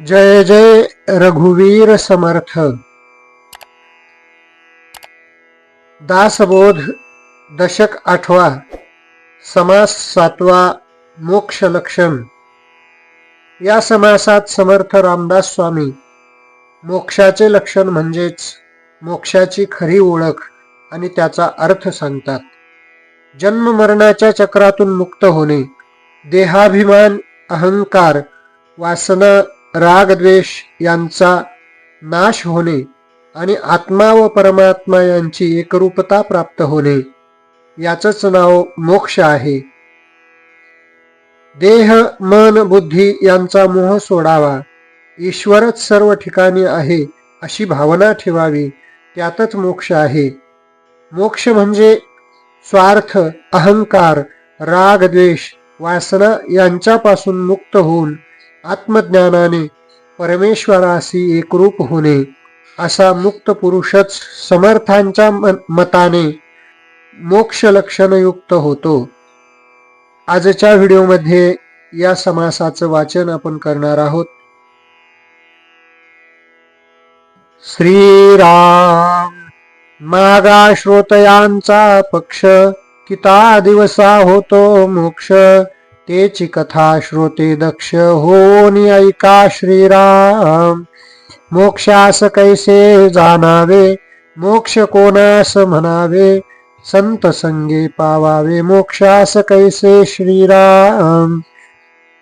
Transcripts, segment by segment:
जय जय रघुवीर समर्थ। दासबोध दशक आठवा समास सातवा मोक्ष लक्षण या समासात समर्थ रामदास स्वामी मोक्षाचे लक्षण म्हणजेच मोक्षाची खरी ओळख आणि त्याचा अर्थ सांगतात. जन्म मरणाच्या चक्रातून मुक्त होणे देहाभिमान अहंकार वासना राग द्वेष यांचा नाश होणे आणि आत्मा व परमात्मा यांची एकरूपता प्राप्त होणे याचंच नाव मोक्ष आहे. देह मन बुद्धी यांचा मोह सोडावा. ईश्वरच सर्व ठिकाणी आहे अशी भावना ठेवावी त्यातच मोक्ष आहे. मोक्ष म्हणजे स्वार्थ अहंकार राग द्वेष वासना यांच्यापासून मुक्त होऊन आत्मज्ञानाने परमेश्वराशी एकरूप होणे असा मुक्त पुरुषच समर्थांच्या म- मताने मोक्ष लक्षणयुक्त होतो. आजच्या व्हिडिओमध्ये या समासाचं वाचन आपण करणार आहोत. श्रीराम मागा श्रोतयांचा पक्ष किता दिवसा होतो मोक्ष तेची कथा श्रोते दक्ष होनी ऐका श्रीराम. मोक्षास कैसे जाणावे मोक्ष कोणास म्हणावे? संत संगे पावावे. मोक्षास कैसे श्रीराम?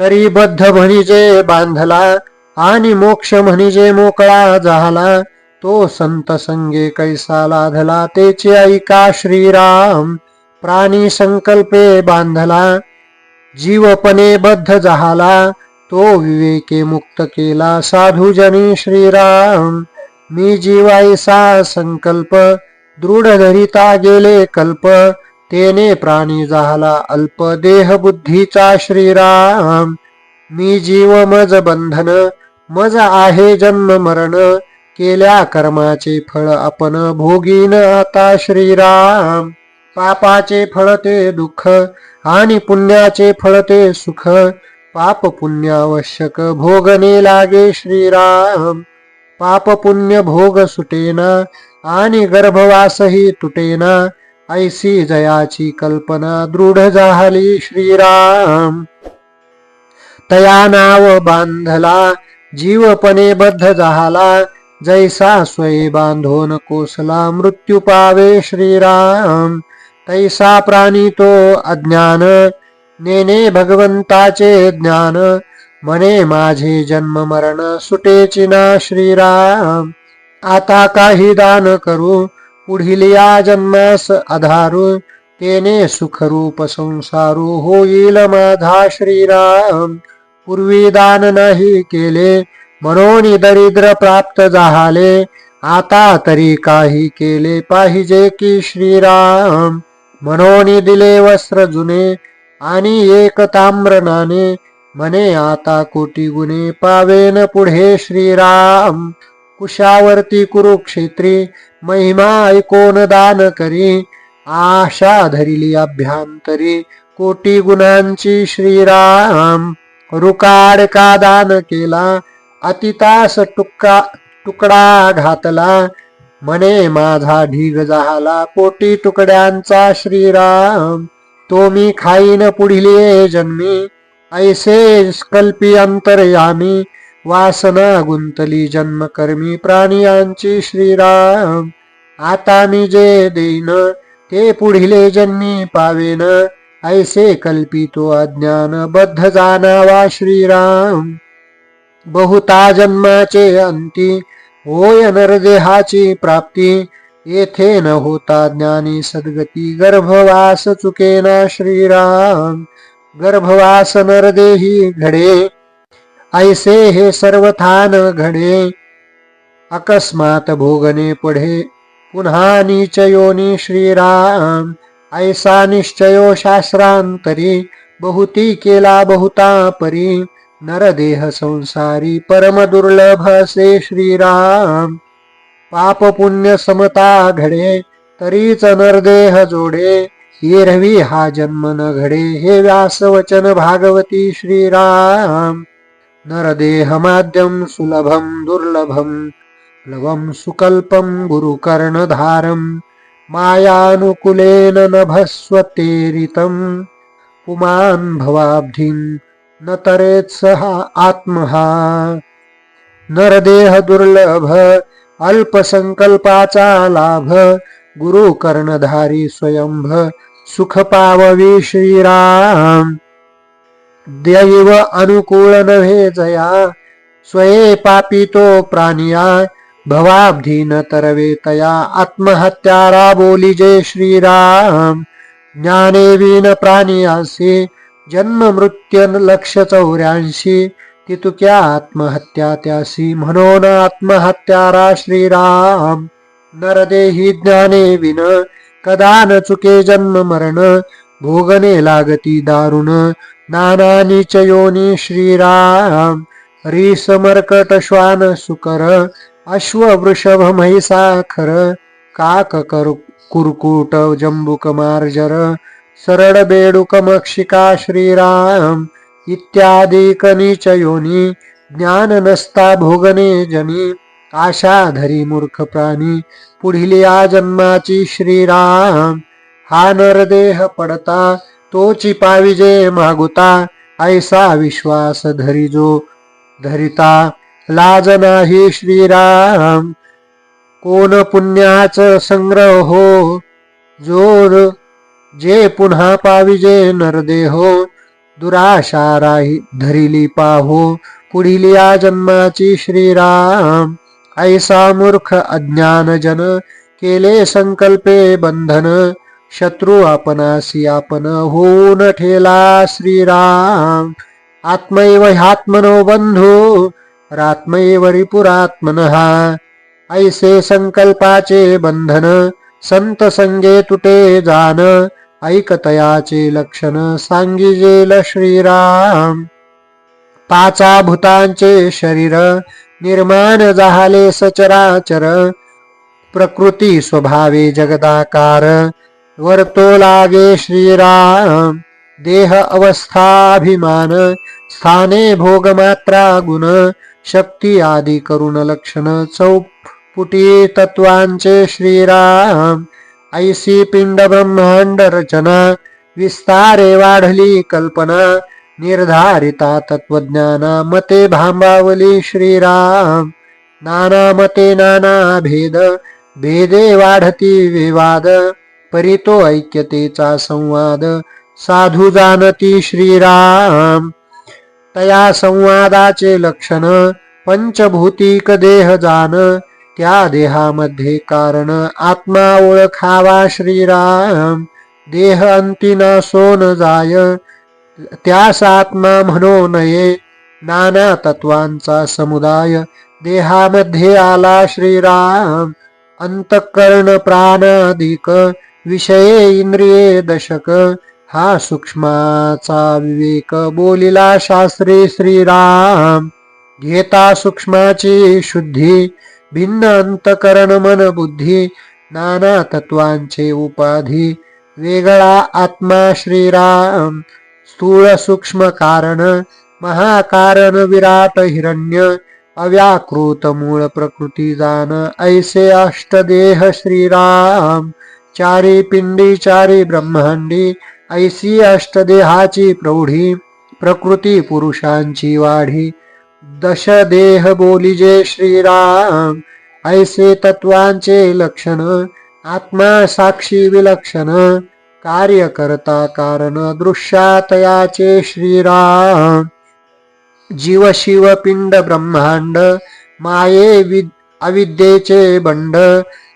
तरी बद्ध म्हणजे बांधला आणि मोक्ष म्हणजे मोकळा झाला. तो संत संगे कैसा लाधला? तेचे ऐका श्रीराम. प्राणी संकल्पे बांधला. जीवपणे बद्ध झाला तो विवेके मुक्त केला. साधुजनी श्रीराम मी जीवायसा संकल्प दृढ धरिता गेले कल्प तेने प्राणी झाला अल्प देह बुद्धीचा श्रीराम. मी जीव मज बंधन मज आहे जन्म मरण केल्या कर्माचे फळ आपण भोगीन आता श्रीराम. पापाचे फळ ते दुःख आणि पुण्याचे फळते सुख. पाप पुण्यावश्यक भोगणे लागे श्रीराम. पाप पुण्य भोग सुटेना आणि गर्भवासही तुटेना. ऐसी जयाची कल्पना दृढ झाली श्रीराम. तया नाव बांधला जीवपणे बद्ध झाला. जैसा स्वय बांधोन कोसला मृत्यू पावे श्रीराम. तैसा प्राणी तो अज्ञान। नेने भगवंताचे ज्ञान। म्हणे माझे जन्म मरण सुटेची ना श्रीराम। आता काही दान करू पुढील या जन्मास आधारू। तेने सुखरूप संसारू होईल माझा श्रीराम। पूर्वी दान नाही केले म्हणून दरिद्र प्राप्त झाले। आता तरी काही केले पाहिजे की श्रीराम। मनोनी दिले वस्त्र जुने आणि एक ताम्र नाणे मने आता कोटी गुणे पावेन पुढे श्रीराम. कुशावर्ती कुरुक्षेत्री महिमा ऐकोन दान करी आशा धरिली अभ्यांतरी कोटी गुणांची श्रीराम. रुकाड का दान केला अतितास टुक्का तुकडा घातला मने माझा ढीग झाला पोटी तुकड्यांचा श्रीराम. तो मी खाईन पुढील जन्मी ऐसे कल्पी अंतरयामी. वासना गुंतली जन्मकर्मी प्राणियांची श्रीराम. आता मी जे देईन ते पुढिले जन्मी पावेन. ऐसे कल्पितो अज्ञान बद्ध जाणावा श्रीराम. बहुता जन्माचे अंती होय नरदेहाची प्राप्ती येथे न होता ज्ञानी सद्गती गर्भवास चुकेना श्रीराम गर्भवास नरदेही घडे ऐसे हे सर्वथान घडे अकस्मात भोगने पुढे पुन्हा नीच योनी श्रीराम ऐसा निश्चयो शास्त्रांतरी बहुती केला बहुता परी नरदेह संसारी परम दुर्लभ असे श्रीराम। पाप पुण्य समता घडे तरीच नरदेह जोडे। एरवी हा जन्म न घडे हे व्यास वचन भागवती श्रीराम। नरदेहमाद्यं सुलभं दुर्लभं प्लवं सुकल्पं गुरुकर्णधारं। मायानुकूलेन नभस्वतेरितम पुमान् भवाब्धिं न तरेत्सहा आत्महा. नरदेह दुर्लभ अल्पसंकल्पाचा लाभ गुरु कर्णधारी स्वयंभ सुख पाववी श्रीराम. दैव अनुकूल नव्हे जया स्वये पापितो प्राणिया भवाब्धी न तरवे तया आत्महत्यारा बोली जय श्रीराम. ज्ञाने विन प्राणी असे जन्म मृत्यू लक्ष चौऱ्याऐंशी तितुक्या आत्महत्या त्यासी म्हणून आत्महत्यारा श्रीराम। नरदेही ज्ञाने विन कदा न चुके जन्म मरण भोगने लागती दारुण। नानानी च योनी श्रीराम। रीस श्वान सुकर अश्व वृषभ म्हैसाखर काक कर कुरकुट जंबुक मार्जर सरळ बेडुकमक्षिका श्रीराम इत्यादी कनीच योनी ज्ञान नसता भोगने जनी आशा धरी मूर्ख प्राणी पुढील या जन्माची श्रीराम हा नरदेह पडता तोची पाविजे मागुता ऐसा विश्वास धरी जो धरिता लाज नाही श्रीराम कोण पुण्याच संग्रह हो जोर जे पुन्हा पाविजे नरदेहो दुराशा राही धरिली पाहो. पुढील या जन्माची श्रीराम ऐसा मूर्ख अज्ञान जन केले संकल्पे बंधन शत्रू आपणासी आपण होऊन ठेला श्रीराम. आत्मैव ह्यात्मनो बंधू रात्मैव रिपुरात्मन ऐसे संकल्पाचे बंधन संत संगे तुटे जान ऐकतयाचे लक्षण सांगिजेल श्रीराम. पाचा भूतांचे शरीर निर्माण झाले सचराचर. प्रकृती स्वभावे जगदाकार. वर्तो लागे श्रीराम. देह अवस्थाभिमान. स्थाने भोगमात्रा गुण. शक्ती आदी करुण लक्षण चौपुटी तत्वांचे श्रीराम. ऐसी पिंड ब्रह्मांड रचना विस्तारे वाढली कल्पना निर्धारिता तत्वज्ञाना मते भांबावली श्रीराम. नाना मते नाना भेद भेदे वाढती विवाद परितो ऐक्यतेचा संवाद साधू जाणती श्रीराम. तया संवादाचे लक्षण पंचभूतिक देह जाण त्या देहामध्ये कारण आत्मा ओळखावा श्रीराम. देह अंतिना सोन जाय. त्यास आत्मा म्हणो नये. नाना तत्वांचा समुदाय. देहामध्ये आला श्रीराम. अंतकरण प्राणाधिक विषये इंद्रिये दशक. हा सूक्ष्माचा विवेक बोलिला शास्त्री श्रीराम. घेता सूक्ष्माची शुद्धी. भिन्न अंतकरण मन बुद्धी नाना तत्वांचे उपाधी वेगळा आत्मा श्रीराम स्थूळ सूक्ष्म कारण महाकारण विराट हिरण्य अव्याकृत मूळ प्रकृती जाण ऐसे अष्टदेह श्रीराम चारी पिंडी चारी ब्रह्मांडी ऐसी अष्टदेहाची प्रौढी प्रकृती पुरुषांची वाढी दश देह बोलिजे श्रीराम ऐसे तत्वांचे लक्षण आत्मा साक्षी विलक्षण कार्य करता कारण दृश्यातयाचे श्रीराम. जीव शिव पिंड ब्रह्मांड माये विद अविद्येचे बंड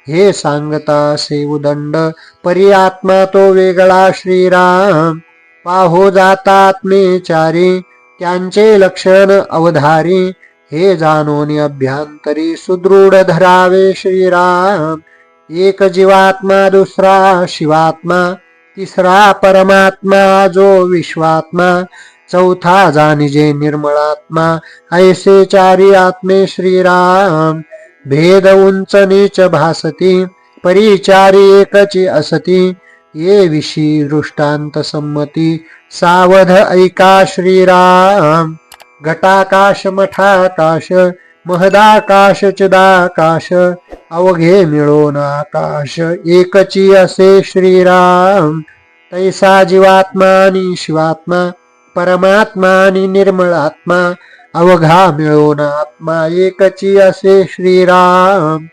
हे सांगता से उदंड परी आत्मा तो वेगळा श्रीराम. पाहो जातात्मेचारी त्यांचे लक्षण अवधारी हे जाणून अभ्यांतरी सुदृढ धरावे श्रीराम. एक जीवात्मा दुसरा शिवात्मा तिसरा परमात्मा जो विश्वात्मा चौथा जाणिजे निर्मळात्मा ऐसे चारी आत्मे श्रीराम. भेद उंच नीच भासती परिचारी एकची असती ये विषी दृष्टांत संमती सावध ऐका श्रीराम घटाकाश मठाकाश महदाकाश चिदाकाश अवघे मिळून आकाश एकची असे श्रीराम। तैसा जीवात्मानी शिवात्मा परमात्मानी निर्मळात्मा अवघा मिळून आत्मा एकची असे श्रीराम।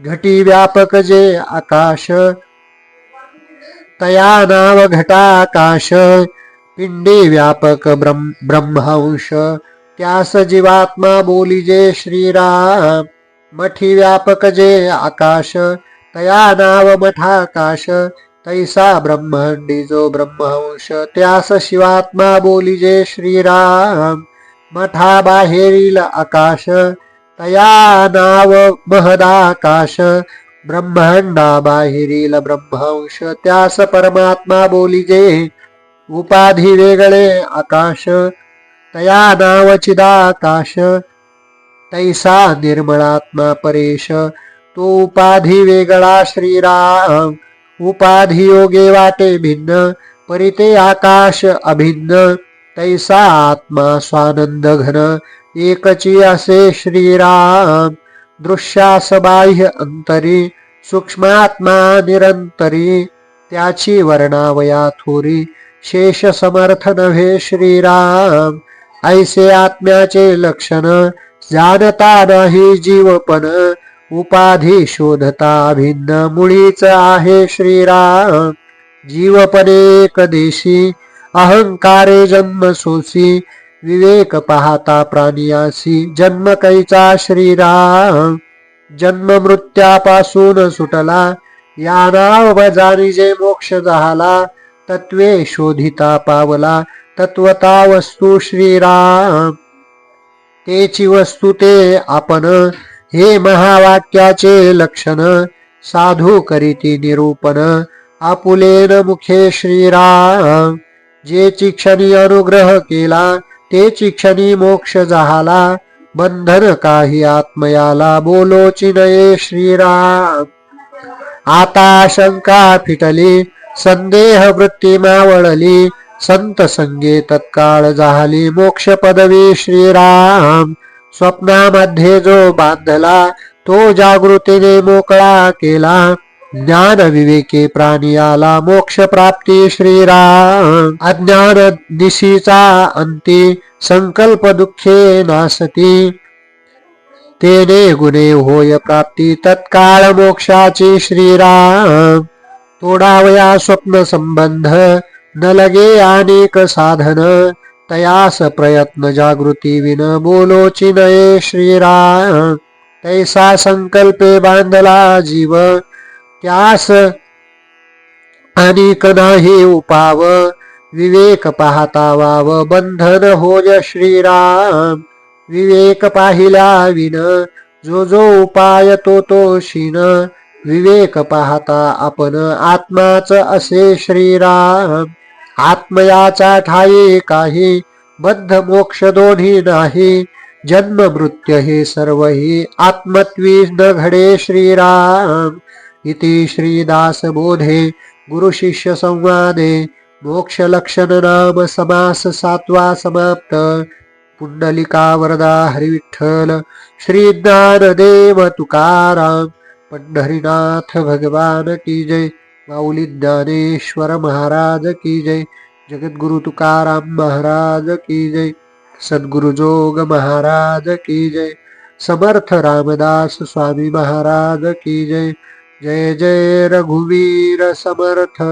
घटी व्यापक जे आकाश तया नाव घटाकाश पिंडी व्यापक ब्रह्म ब्रह्मांश त्यास जीवात्मा बोली जे श्रीराम मठी व्यापक जे आकाश तया नाव मठाकाश तैसा ब्रह्मांडी जो ब्रह्मांश त्यास शिवात्मा बोली जे श्रीराम मठा बाहेरील आकाश तया नाव महदाकाश ब्रह्मांडा बाहेरील ब्रह्मांश त्यास परमात्मा बोलिजे उपाधी वेगळे आकाश तया नाव चिदाकाश तैसा निर्मळात्मा परेश तो उपाधी वेगळा श्रीराम उपाधी योगे वाटे भिन्न परिते आकाश अभिन्न तैसा आत्मा स्वानंद घन एकची असे श्रीराम दृश्यास बाह्य अंतरी सूक्ष्मात्मा निरंतरी त्याची वर्णावया थोरी. शेष समर्थ नव्हे श्रीराम ऐसे आत्म्याचे लक्षण. जाणता नाही जीवपण उपाधी शोधता भिन्न. मुळीच आहे श्रीराम जीवपणे कदेशी. अहंकारे जन्म सोसी विवेक पाहता प्राणियासी जन्म कैचा श्रीराम? जन्म मृत्यापासून सुटला. या नाव जाणी जे मोक्ष झाला तत्वे शोधिता पावला. तत्वता वस्तू श्रीराम. तेची वस्तू ते आपण. हे महावाक्याचे लक्षण. साधू करीती निरूपण. आपुलेन मुखे श्रीराम. जे क्षणी अनुग्रह केला ते क्षणी मोक्ष झाला. बंधन काही आत्मयाला बोलोची नये श्रीराम. आता शंका फिटली संदेह वृत्ती मावळली संत संगे तत्काळ झाली मोक्ष पदवी श्रीराम. स्वप्नामध्ये जो बांधला तो जागृतीने मोकळा केला. ज्ञान विवेके प्राणी आला मोक्ष प्राप्ती श्रीराम. अज्ञान दिशीचा अंती संकल्प दुःखे नासती. तेने गुणे होय प्राप्ती तत्काळ मोक्षाची श्रीराम. तोडावया स्वप्न संबंध न लगे अनेक साधन. तयास प्रयत्न जागृती विन बोलोची नये श्रीराम. तैसा संकल्पे बांधला जीव त्यास अनेक नाही उपाव विवेक पाहता वाव बंधन होय श्रीराम. विवेक पाहिला विन जो जो उपाय तो तो शिन. विवेक पाहता आपण आत्माच असे श्रीराम. आत्मयाचा ठाई काही बद्ध मोक्ष दोन्ही नाही. जन्म मृत्यू हे सर्व ही आत्मत्वी न घडे श्रीराम. इति श्रीदास बोधे गुरु संवादे मोक्ष लक्षण नाम समास सात्वा समाप्त पुंडलिका वरदा हरिविठ्ठल श्री तुकाराम पंढरीनाथ भगवान की जय। माऊली ज्ञानेश्वर महाराज की जय। जगद्गुरु तुकाराम महाराज की जय। सद्गुरु जोग महाराज की जय। समर्थ रामदास स्वामी महाराज की जय। जय जय रघुवीर समर्थ।